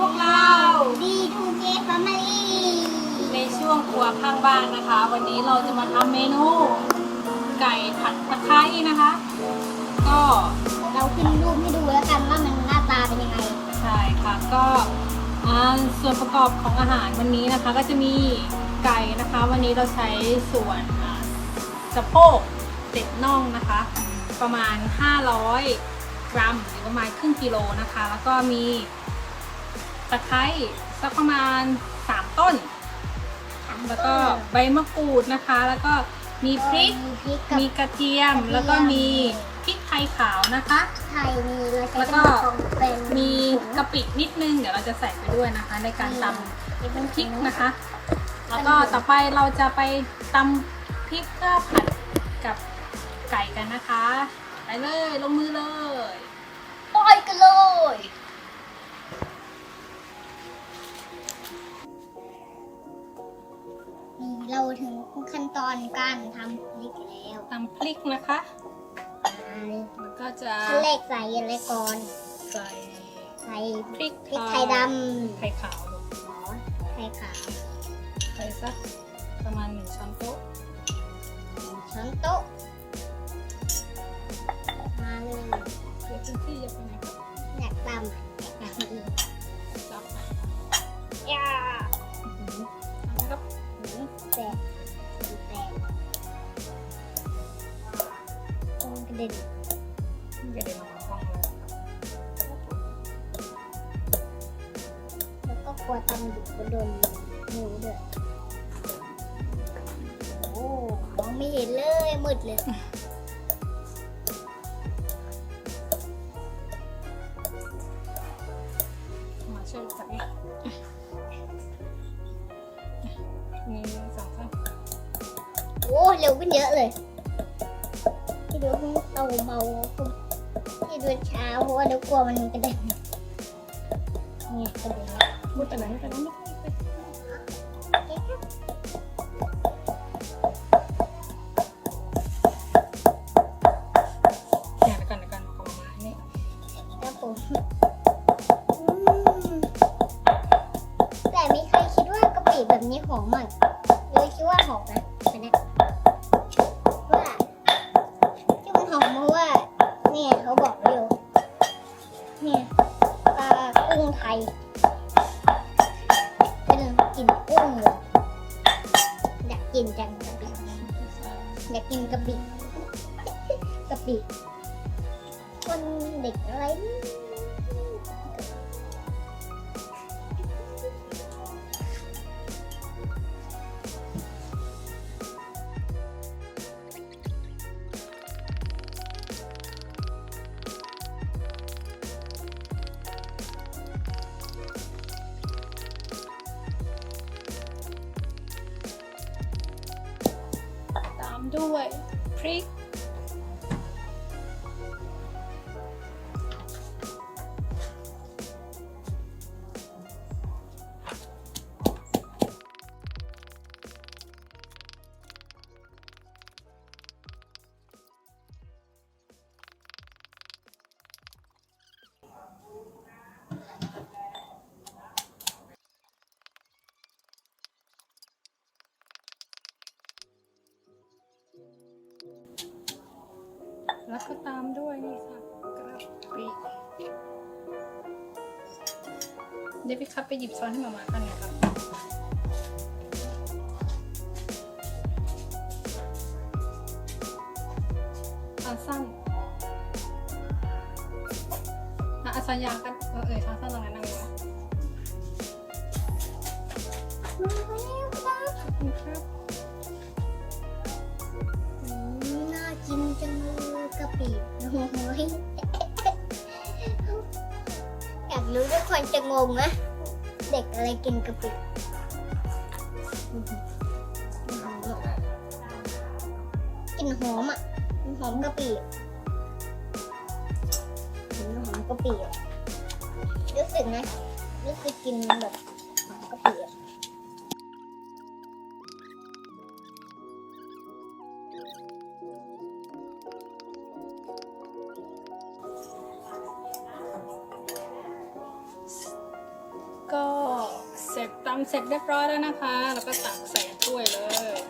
พวกเรา ดีทูเจฟามิลี่ในช่วงครัวข้างบ้านนะคะ วันนี้เราจะมาทำเมนู ไก่ผัดตะไคร้นะคะ ก็เราขึ้นรูปให้ดูแล้วกันว่ามันหน้าตาเป็นยังไง ใช่ค่ะก็อ่าส่วนประกอบของอาหารวันนี้นะคะ ก็จะมีไก่นะคะ วันนี้เราใช้ส่วนอ่าสะโพกเด็ดน่องนะคะ ประมาณ 500 กรัมหรือประมาณครึ่งกิโลนะคะ แล้วก็มี ตะไคร้สักประมาณ 3 ต้น แล้วก็ใบมะกรูดนะคะ แล้วก็มีพริก มีพริกกับมีกระเทียม กระเทียม แล้วก็มีพริกไทยขาวนะคะ ไทยมีเราใช้แล้วก็ของเป็นมีกะปินิดนึง เดี๋ยวเราจะใส่ไปด้วยนะคะ ในการตำนี่เป็นพริกนะคะ แล้วก็ต่อไปเราจะไปตำพริกเพื่อผัดกับไก่กันนะคะ ไปเลยลงมือเลย ปล่อยกันเลย เราถึงขั้นตอนการทำพริกแล้วตำพริกนะคะแล้วก็จะขั้นแรกใส่อะไรก่อนใส่ใส่พริกพริกไทยดไทยขาวลงำไทยขาวใส่สัก ด็นกระเด็นออกมาห้องเลยแล้วก็กลัวตำอยู่ก็โดนหนูด้วยโอ้มองไม่เห็นเลยมืดเลยมาช่วยจับนี่มีสองข้างโอ้เร็วขึ้นเยอะเลยที่ ดูเอาเบาที่ดูช้าเพราะว่าเดี๋ยวกลัวมันกระเด็นนี่กระเด็นแล้วพูดไปไหนไปไหน นี่ยปลากุ้งไทย เป็นกลิ่นกุ้งเลยอยากกินจังกะปิอยากกินกะปิกะปิคนเด็กอะไรนี่ ยตา แล้วก็ตามด้วยนี่ค่ะกระปิเดี๋ยวพี่ครับไปหยิบช้อนให้มามากันนะครับอาสั้นอะอาสัญญากันเออเอออาสั้นตรงนั้นอยู่นะ คนจะงงนะ เด็กอะไรกินกะปิกลินหอมอะกินหอมกะปิอะกลินหอมกะปิรู้สึกนะรู้สึกกินแบบหอมกะปิ อะำเสร็จเรียบร้อยแล้วนะคะ แล้วก็ตักใส่ถ้วยเลย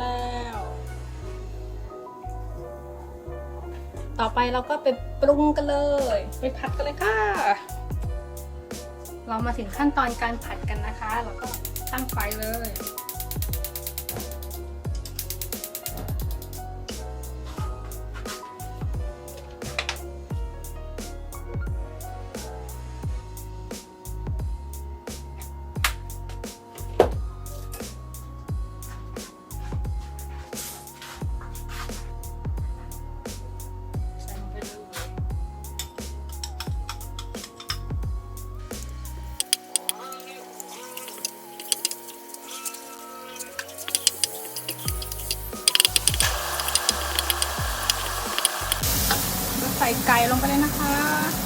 แล้ว ต่อไปเราก็ไปปรุงกันเลย ไปผัดกันเลยค่ะ เรามาถึงขั้นตอนการผัดกันนะคะ เราก็ตั้งไฟเลย ส่ไก่ลงไปเลยนะคะ